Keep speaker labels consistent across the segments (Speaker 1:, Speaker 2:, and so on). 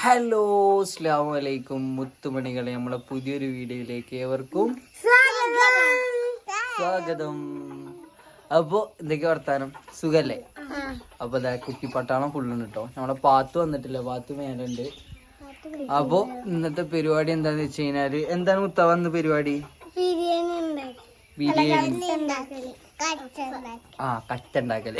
Speaker 1: Hello അസ്ലാം വലൈക്കും മുത്തുമണികളെ. നമ്മളെ പുതിയൊരു വീഡിയോയിലേക്ക് ഏവർക്കും സ്വാഗതം. അപ്പോ എന്തൊക്കെ വർത്താനം? സുഖല്ലേ? അപ്പൊ അതാ കുട്ടിപ്പട്ടാളം ഫുള്ളുണ്ട് കേട്ടോ നമ്മളെ പാത്ത് വന്നിട്ടില്ല പാത്ത് മേലുണ്ട്. അപ്പോ ഇന്നത്തെ പരിപാടി എന്താന്ന് വെച്ച് കഴിഞ്ഞാൽ എന്താണ് മുത്ത വന്ന് പരിപാടി?
Speaker 2: ബിരിയാണി
Speaker 1: ആ കച്ച ഉണ്ടാക്കൽ.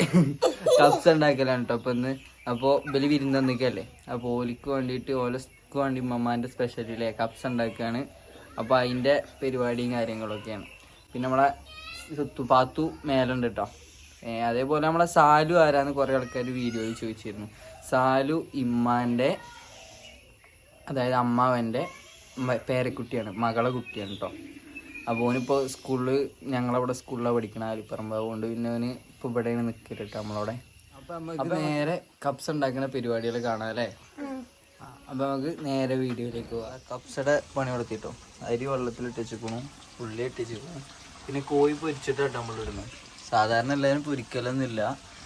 Speaker 1: കപ്സ് ഉണ്ടാക്കലാണ് കേട്ടോ അപ്പൊ ഇന്ന്. അപ്പോ ബലി വിരുന്ന് തന്നിക്കല്ലേ അപ്പോൾ ഓലിക്ക് വേണ്ടിയിട്ട് ഓലക്ക് വേണ്ടി മമ്മാന്റെ സ്പെഷ്യലിലെ കപ്സ് ഉണ്ടാക്കുകയാണ് അപ്പോൾ അതിന്റെ പരിപാടിയും കാര്യങ്ങളൊക്കെയാണ്. പിന്നെ നമ്മളെ സുത്തുപാത്തു മേലുണ്ട് കേട്ടോ അതേപോലെ നമ്മളെ സാലു ആരാന്ന് കുറേ ആൾക്കാർ വീഡിയോയിൽ ചോദിച്ചിരുന്നു. സാലു ഇമ്മാന്റെ അതായത് അമ്മാവന്റെ പേരക്കുട്ടിയാണ് മകളെ കുട്ടിയാണ് കേട്ടോ അപ്പോൾ ഓനിപ്പോൾ സ്കൂളിൽ ഞങ്ങളവിടെ സ്കൂളിലാണ് പഠിക്കണ ആലിപ്പറമ്പ്. അതുകൊണ്ട് പിന്നെ അവന് ഇപ്പോൾ ഇവിടെയാണ് നിൽക്കരുട്ടോ നമ്മളവിടെ. നമുക്ക് നേരെ കപ്സ് ഉണ്ടാക്കുന്ന പരിപാടികൾ കാണാം അല്ലേ? അപ്പൊ നമുക്ക് നേരെ വീഡിയോയിലേക്ക് പോവാം. കപ്സയുടെ പണി കൊടുത്തിട്ടോ? അരി വെള്ളത്തിലിട്ട് വെച്ചിരിക്കണു ഉള്ളി ഇട്ടിച്ചിക്കണു പിന്നെ കോഴി പൊരിച്ചിട്ടാണ് നമ്മൾ ഇടുന്നത്. സാധാരണ എല്ലാവരും പൊരിക്കലൊന്നുമില്ല.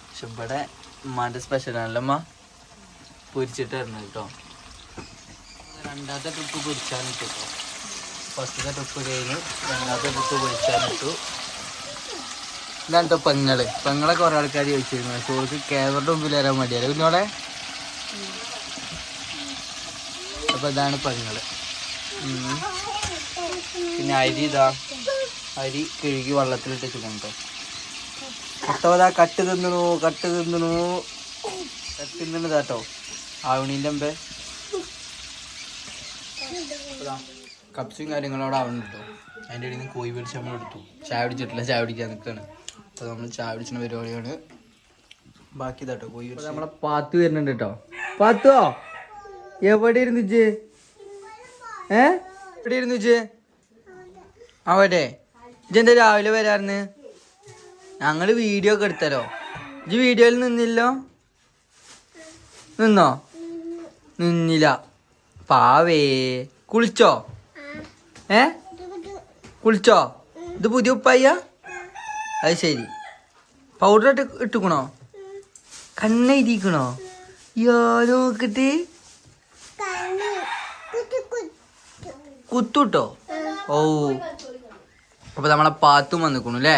Speaker 1: പക്ഷെ ഇവിടെ ഉമ്മാന്റെ സ്പെഷ്യലാണല്ലോ അമ്മ പൊരിച്ചിട്ടായിരുന്നു കേട്ടോ. രണ്ടാമത്തെ ട്രിപ്പ് പൊരിച്ചാനിട്ടു കേട്ടോ. ഫസ്റ്റത്തെ ട്രിപ്പ് കഴിഞ്ഞു രണ്ടാമത്തെ ട്രിപ്പ് പൊരിച്ചാനിട്ടു. ഇതാണ് കേട്ടോ പെങ്ങൾ? പെങ്ങളെ കുറെ ആൾക്കാർ ചോദിച്ചിരുന്നു. പക്ഷെ ഓൾക്ക് ക്യാമറയുടെ മുമ്പിൽ വരാൻ മടിയല്ലേ കുഞ്ഞോളെ അപ്പൊ ഇതാണ് പെങ്ങൾ. പിന്നെ അരി ഇതാ. അരി കഴുകി വെള്ളത്തിലിട്ട് വെച്ചിട്ടുണ്ട്. കേട്ടോ കട്ട് തിന്നണു. കട്ട് തിന്നണു കട്ട് തിന്നണതാട്ടോ ആവണീന്റെ മുമ്പേ. കപ്സും കാര്യങ്ങളും അവിടെ ആവണം കേട്ടോ അതിന്റെ ഇടയിൽ നിന്ന് കോഴി പിടിച്ച് നമ്മൾ എടുത്തു. ചായ പിടിച്ചിട്ടില്ല ചായ പിടിക്കാൻ നിൽക്കുകയാണ് അപ്പോൾ നമ്മൾ ചായ പിടിച്ചുന്ന പരിപാടിയാണ്. ബാക്കി ഇതാട്ടോ പോയി നമ്മളെ പാത്തു വരുന്നുണ്ട് കേട്ടോ. പാത്തോ? എവിടെ ഇരുന്നു ഇജ്ജ്? ഏ? എവിടെ ഇരുന്നു ഇജ്ജ്? അവിടെ. ഇജ്ജെന്താ രാവിലെ വരാറുന്ന് ഞങ്ങൾ വീഡിയോ ഒക്കെ എടുത്തരോ? ഇജ്ജ് വീഡിയോയിൽ നിന്നില്ലോ? നിന്നോ? നിന്നില്ല. പാവേ. കുളിച്ചോ? ഏ? കുളിച്ചോ? ഇത് പുതിയ ഉപ്പായ അത് ശരി. പൗഡർ ഇട്ട് ഇട്ടുക്കണോ കണ്ണെഴുതിക്കണോ യോ നോക്കിട്ട്. കുത്തുട്ടോ? ഓ. അപ്പൊ നമ്മളെ പാത്തും വന്നിക്കണു അല്ലേ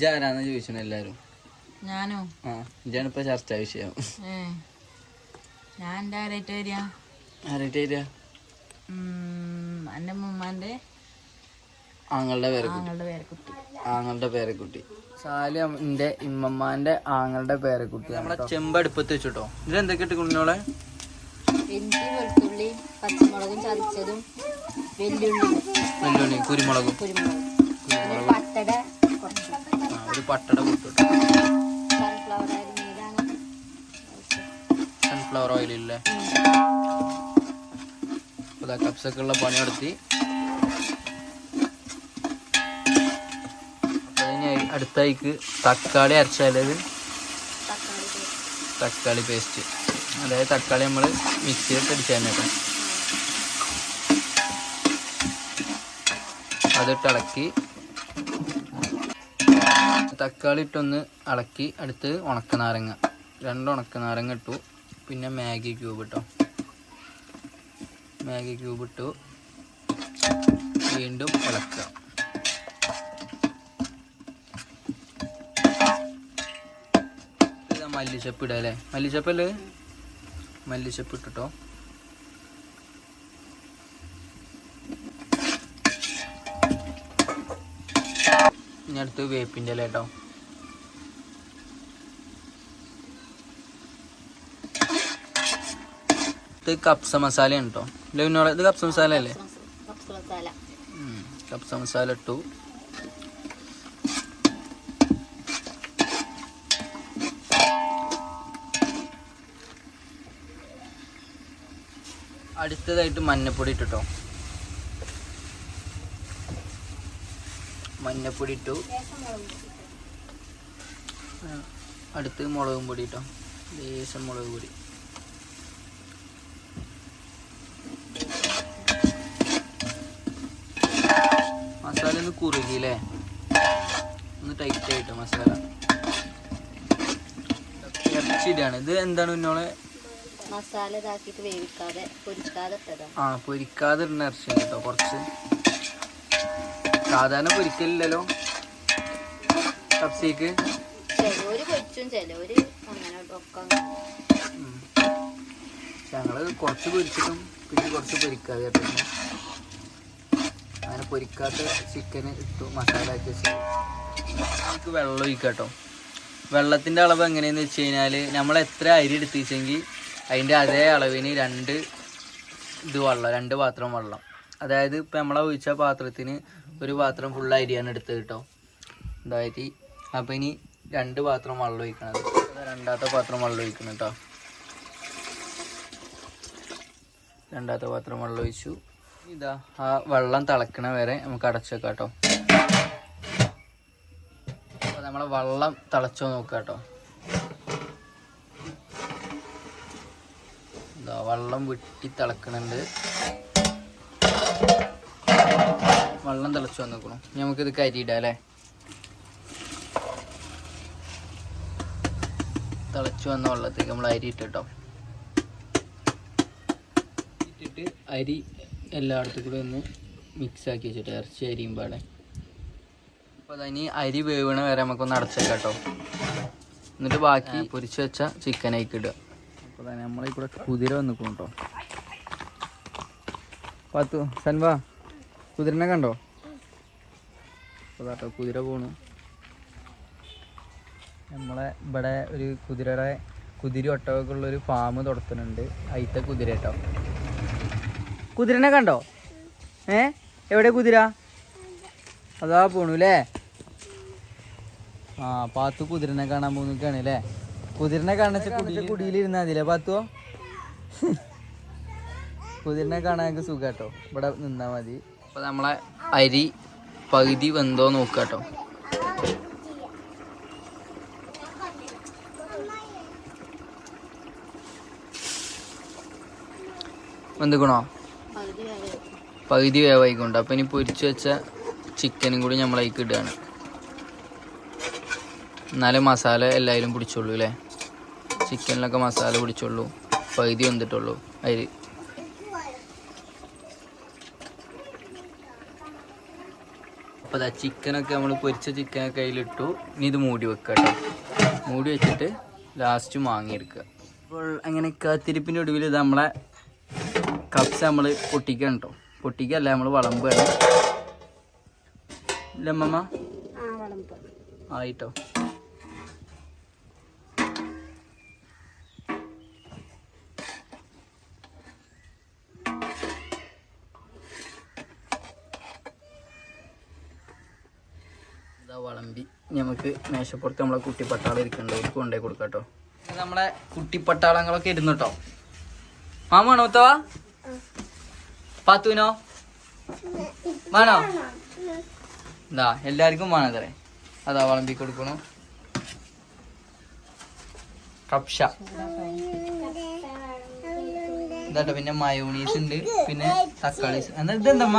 Speaker 1: ജാനാന്ന് ചോദിച്ചു എല്ലാരും?
Speaker 3: ഞാനോ?
Speaker 1: ആ ഇജാണ് ഇപ്പൊ ചർച്ചാ വിഷയം.
Speaker 3: ഞാൻ എന്റെ ആരായിട്ട് വരിക?
Speaker 1: ആരായിട്ട് വരിക.
Speaker 3: ഉം, എന്റെ
Speaker 1: ആങ്ങളുടെ പേരക്കുട്ടി
Speaker 3: ആങ്ങളുടെ പേരക്കുട്ടി
Speaker 1: ആങ്ങളുടെ പേരക്കുട്ടി സാലിന്റെ ഇമ്മമ്മാന്റെ ആങ്ങളുടെ പേരക്കുട്ടി നമ്മളെ ചെമ്പടുപ്പത്ത് വെച്ചിട്ടോ. ഇതിലെന്തൊക്കെ ഇട്ട് കുഞ്ഞോളെ
Speaker 3: ഇഞ്ചി വെളുത്തുള്ളി പച്ചമുളകും ചതച്ചതും വെല്ലുള്ളി
Speaker 1: വെല്ലുള്ളി കുരുമുളകും.
Speaker 3: കുരുമുളകും. പട്ടട കുറച്ച്.
Speaker 1: ഒരു പട്ടട പൊട്ടിട്ടു
Speaker 3: സൺഫ്ലവർ അരിഞ്ഞതാണ്
Speaker 1: സൺഫ്ലവർ ഓയിൽ ഇല്ലേ? കപ്സൊക്കെ ഉള്ള പണി നടത്തി. അടുത്തായിക്ക് തക്കാളി അരച്ചാലത്
Speaker 3: തക്കാളി
Speaker 1: തക്കാളി പേസ്റ്റ് അതായത് തക്കാളി നമ്മൾ മിക്സിയിലിട്ട് അടിച്ചാൽ കേട്ടോ അതിട്ട് ഇളക്കി തക്കാളി ഇട്ടൊന്ന് ഇളക്കി അടുത്ത് ഉണക്കനാരങ്ങ. രണ്ട് ഉണക്കനാരങ്ങ ഇട്ടു. പിന്നെ മാഗി ക്യൂബ് ഇട്ടോ. മാഗി ക്യൂബ് ഇട്ടു. വീണ്ടും ഇളക്കുക. മല്ലിച്ചപ്പ് ഇടുക അല്ലേ മല്ലിച്ചപ്പല്ലേ? മല്ലിച്ചപ്പ് ഇട്ടിട്ടോ ഇനി അടുത്ത് വേപ്പിന്റെ ഇല കേട്ടോ. ഇത് കപ്സ മസാല കേട്ടോ. ഇല്ല ഇത് കപ്സ മസാല. അല്ലേ.
Speaker 3: കപ്സ മസാല
Speaker 1: ഇട്ടു. അടുത്തതായിട്ട് മഞ്ഞപ്പൊടി ഇട്ടിട്ടോ. മഞ്ഞപ്പൊടി ഇട്ടു. അടുത്ത് മുളകും പൊടി ഇട്ടോ. ലേശം മുളക് പൊടി. മസാല ഒന്ന് കുറുകിയില്ലേ? ഒന്ന് ടൈറ്റ് ആയിട്ടോ മസാല. ഇറച്ചിയിടാണ്. ഇത് എന്താണ് പിന്നോളെ
Speaker 3: മസാല ഇതാക്കിയിട്ട് വേവിക്കാതെ പൊരിക്കാതെ ഇട്ടതാണ്
Speaker 1: ആ പൊരിക്കാതെ ഇടുന്ന ഇറച്ചി കേട്ടോ കുറച്ച്. സാധാരണ പൊരിക്കലില്ലല്ലോ? സബ്സിക്ക്
Speaker 3: ചിലവര് പൊരിച്ചും ചിലവര് അങ്ങനെ ഒക്കെ.
Speaker 1: ഞങ്ങൾ കുറച്ച് പൊരിച്ചിട്ടും പിന്നെ കുറച്ച് പൊരിക്കാതെ ഇട്ടിരുന്നു അങ്ങനെ പൊരിക്കാത്ത ചിക്കന് ഇട്ടു മസാല ആക്കി വെച്ചു നമുക്ക് വെള്ളം ഒഴിക്കാം കേട്ടോ വെള്ളത്തിന്റെ അളവ് എങ്ങനെയെന്ന് വെച്ച് കഴിഞ്ഞാൽ നമ്മൾ എത്ര അരി എടുത്ത് വെച്ചെങ്കിൽ അതിന്റെ അതേ അളവിന് രണ്ട് ഇത് വെള്ളം രണ്ട് പാത്രം വെള്ളം. അതായത് ഇപ്പം നമ്മളെ ഒഴിച്ച പാത്രത്തിന് ഒരു പാത്രം ഫുൾ അരിയാണ് എടുത്തത് കേട്ടോ. അതായത് അപ്പം ഇനി രണ്ട് പാത്രം വെള്ളം ഒഴിക്കണത്. രണ്ടാമത്തെ പാത്രം വെള്ളം ഒഴിക്കണം കേട്ടോ. രണ്ടാമത്തെ പാത്രം വെള്ളം ഒഴിച്ചു. ഇതാ ആ വെള്ളം തിളക്കണ വരെ നമുക്ക് അടച്ചേക്കാം കേട്ടോ. നമ്മളെ വെള്ളം തിളച്ചോ നോക്കാം കേട്ടോ. ഇതാ വെള്ളം വെട്ടി തിളക്കണുണ്ട്. വെള്ളം തിളച്ചു വന്നിക്കണു. ഇനി നമുക്കിത് കരിയിടാം അല്ലേ? തിളച്ചു വന്ന വെള്ളത്തേക്ക് നമ്മൾ അരി ഇട്ടിട്ടോ ഇട്ടിട്ട് അരി എല്ലായിടത്തും കൂടെ ഒന്ന് മിക്സ് ആക്കി വെച്ചിട്ട് ഇറച്ചി അരിയും പാടെ. അപ്പോൾ അതിന് അരി വേവണ വരെ നമുക്കൊന്ന് അടച്ചേക്കാം കേട്ടോ. എന്നിട്ട് ബാക്കി പൊരിച്ച് വെച്ച ചിക്കനായിക്കിടുക അപ്പോൾ തന്നെ നമ്മളെ കൂടെ കുതിര വന്നിക്കും കേട്ടോ പത്തു സൻവാ കുതിരനെ കണ്ടോ? അപ്പോൾ കേട്ടോ കുതിര പോണു. നമ്മളെ ഇവിടെ ഒരു കുതിരയുടെ കുതിര ഒട്ടവൊക്കെ ഉള്ള ഒരു ഫാം തുടത്തുന്നുണ്ട്. അയിത്തെ കുതിര കേട്ടോ കുതിരനെ കണ്ടോ? ഏ? എവിടെ കുതിര? അതാ പോണു അല്ലേ ആ പാത്തു കുതിരനെ കാണാൻ പോകുന്നൊക്കെയാണ് അല്ലേ കുതിരനെ കാണിച്ച കുടിയിൽ കുടിയിലിരുന്നാ മതില്ലേ പാത്തുവോ? കുതിരനെ കാണാൻ സുഖാട്ടോ. കേട്ടോ ഇവിടെ നിന്നാ മതി. അപ്പൊ നമ്മളെ അരി പകുതി വെന്തോ നോക്കാട്ടോ. വെന്തുക്കണോ?
Speaker 3: പകുതി
Speaker 1: വേവായിക്കൊണ്ട്. അപ്പം ഇനി പൊരിച്ചു വെച്ച ചിക്കനും കൂടി നമ്മൾ അതിലേക്ക് ഇടുകയാണ്. എന്നാലേ മസാല എല്ലാവരും പിടിച്ചോളൂ അല്ലേ ചിക്കനിലൊക്കെ മസാല പിടിച്ചോളൂ. പകുതി വന്നിട്ടുള്ളൂ. അരി. അപ്പോൾ അതാ ചിക്കനൊക്കെ നമ്മൾ പൊരിച്ച ചിക്കനൊക്കെ അതിലിട്ടു ഇനി ഇത് മൂടി വെക്കുക കേട്ടോ മൂടി വെച്ചിട്ട് ലാസ്റ്റ് മാങ്ങിയെടുക്കുക. അപ്പോൾ അങ്ങനെ കാത്തിരിപ്പിന്റെ ഒടുവിൽ ഇത് നമ്മളെ കപ്സ് നമ്മൾ പൊട്ടിക്കണം കേട്ടോ പൊട്ടിക്കല്ല നമ്മൾ വളമ്പ്
Speaker 2: വേണം ഇല്ലമ്മ
Speaker 1: ആയിട്ടോ. വളമ്പി. നമുക്ക് മേശപ്പുറത്ത് നമ്മളെ കുട്ടിപ്പട്ടാളം ഇരിക്കുന്നുണ്ട് അവർക്ക് കൊണ്ടുപോയി കൊടുക്കാം കേട്ടോ നമ്മളെ കുട്ടിപ്പട്ടാളങ്ങളൊക്കെ ഇരുന്നു കേട്ടോ മാമാണോ ഉത്തവാ പാത്തുവിനോ? വേണോ? ഇതാ എല്ലാവർക്കും വേണതറേ അതാ വളമ്പി കൊടുക്കണു. കപ്ഷ. ഇതാട്ടോ പിന്നെ മയോണീസ് ഉണ്ട്. പിന്നെ തക്കാളി. എന്നാ ഇതെന്തമ്മ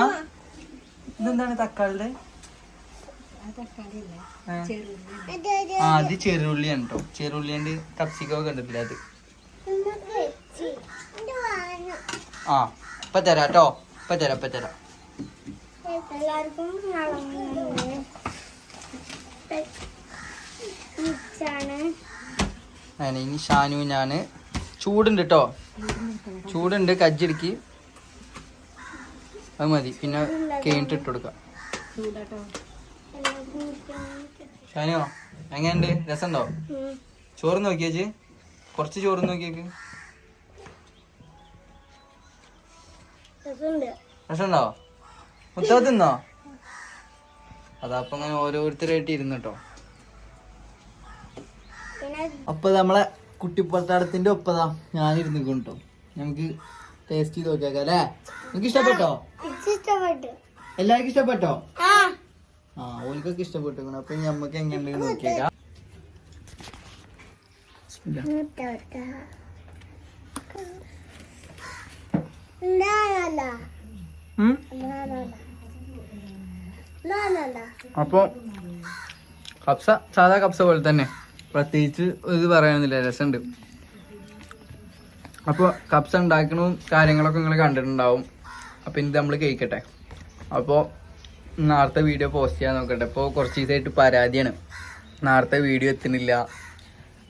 Speaker 1: ഇതെന്താണ് തക്കാളിയുടെ? ആ. അത് ചെറുള്ളിയാണ് കേട്ടോ ചെറുള്ളിയുണ്ട് കപ്സിക്കൊക്കെ കണ്ടിട്ടില്ല അത്? ആ ഇപ്പൊ തരാം കേട്ടോ ഇപ്പൊ തരാം ഇപ്പൊ തരാം. അങ്ങനെ ഇനി ഷാനു ഞാൻ. ചൂടുണ്ട് കേട്ടോ ചൂടുണ്ട് കജ്ജിടുക്കി. അത് മതി. പിന്നെ കഴിഞ്ഞിട്ട് ഇട്ട് കൊടുക്കാം. ഷാനുവോ എങ്ങനെയുണ്ട്? രസമുണ്ടോ? ചോറ് നോക്കിയേച്ച് കുറച്ച് ചോറ് നോക്കിയേക്ക്.
Speaker 2: രസമുണ്ട്.
Speaker 1: മുത്തവ തിന്നോ അതപ്പൊ അങ്ങനെ ഓരോരുത്തരായിട്ട് ഇരുന്നു കേട്ടോ. അപ്പൊ നമ്മളെ കുട്ടിപ്പട്ടാളത്തിന്റെ ഒപ്പതാ ഞാനിരുന്നു കേട്ടോ. നമുക്ക് ടേസ്റ്റ് ചെയ്ത് നോക്കിയാക്കാം അല്ലേ?
Speaker 2: ഇത് ഇഷ്ടപ്പെട്ടു?
Speaker 1: എല്ലാവർക്കും ഇഷ്ടപ്പെട്ടോ?
Speaker 2: ആ
Speaker 1: ഓൽക്കൊക്കെ ഇഷ്ടപ്പെട്ടു അപ്പൊ ഇനി എങ്ങനെ നോക്കിയേക്കാം.
Speaker 2: നാനല്ല
Speaker 1: ഉം?
Speaker 2: നാനല്ല നാനല്ല
Speaker 1: അപ്പൊ കപ്സ സാധാ കപ്സ പോലെ തന്നെ. പ്രത്യേകിച്ച് ഇത് പറയാനൊന്നുമില്ല രസമുണ്ട്. അപ്പോൾ കപ്സ ഉണ്ടാക്കണതും കാര്യങ്ങളൊക്കെ നിങ്ങൾ കണ്ടിട്ടുണ്ടാവും. അപ്പോൾ ഇനി നമ്മൾ കേൾക്കട്ടെ അപ്പോൾ നാളത്തെ വീഡിയോ പോസ്റ്റ് ചെയ്യാൻ നോക്കട്ടെ. ഇപ്പോൾ കുറച്ച് ദിവസമായിട്ട് പരാതിയാണ്. നാളത്തെ വീഡിയോ എത്തുന്നില്ല.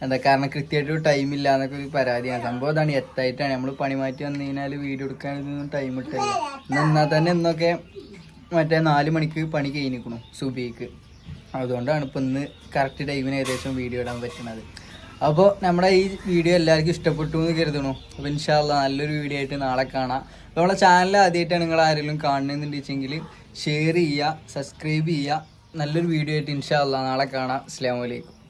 Speaker 1: എന്താ കാരണം കൃത്യമായിട്ട് ടൈം ഇല്ല എന്നൊക്കെ ഒരു പരാതിയാണ്. സംഭവം അതാണ് എത്തായിട്ടാണ്. നമ്മൾ പണി മാറ്റി വന്നു കഴിഞ്ഞാൽ വീഡിയോ എടുക്കാനൊന്നും ടൈം ഇട്ടില്ല എന്നാൽ തന്നെ ഇന്നൊക്കെ മറ്റേ നാല് മണിക്ക് പണി കഴിഞ്ഞിരിക്കണു സുബിക്ക്. അതുകൊണ്ടാണ് ഇപ്പം ഇന്ന് കറക്റ്റ് ടൈമിന് ഏകദേശം വീഡിയോ ഇടാൻ പറ്റുന്നത് അപ്പോൾ നമ്മുടെ ഈ വീഡിയോ എല്ലാവർക്കും ഇഷ്ടപ്പെട്ടു എന്ന് കരുതണു അപ്പോൾ ഇൻഷാല്ല നല്ലൊരു വീഡിയോ ആയിട്ട് നാളെ കാണാം. അപ്പോൾ നമ്മളെ ചാനൽ ആദ്യമായിട്ടാണ് നിങ്ങൾ ആരെങ്കിലും കാണുന്നുണ്ടെങ്കിൽ ഷെയർ ചെയ്യുക സബ്സ്ക്രൈബ് ചെയ്യുക. നല്ലൊരു വീഡിയോ ആയിട്ട് ഇൻഷാല്ല നാളെ കാണാം. അസ്ലാമലൈക്കും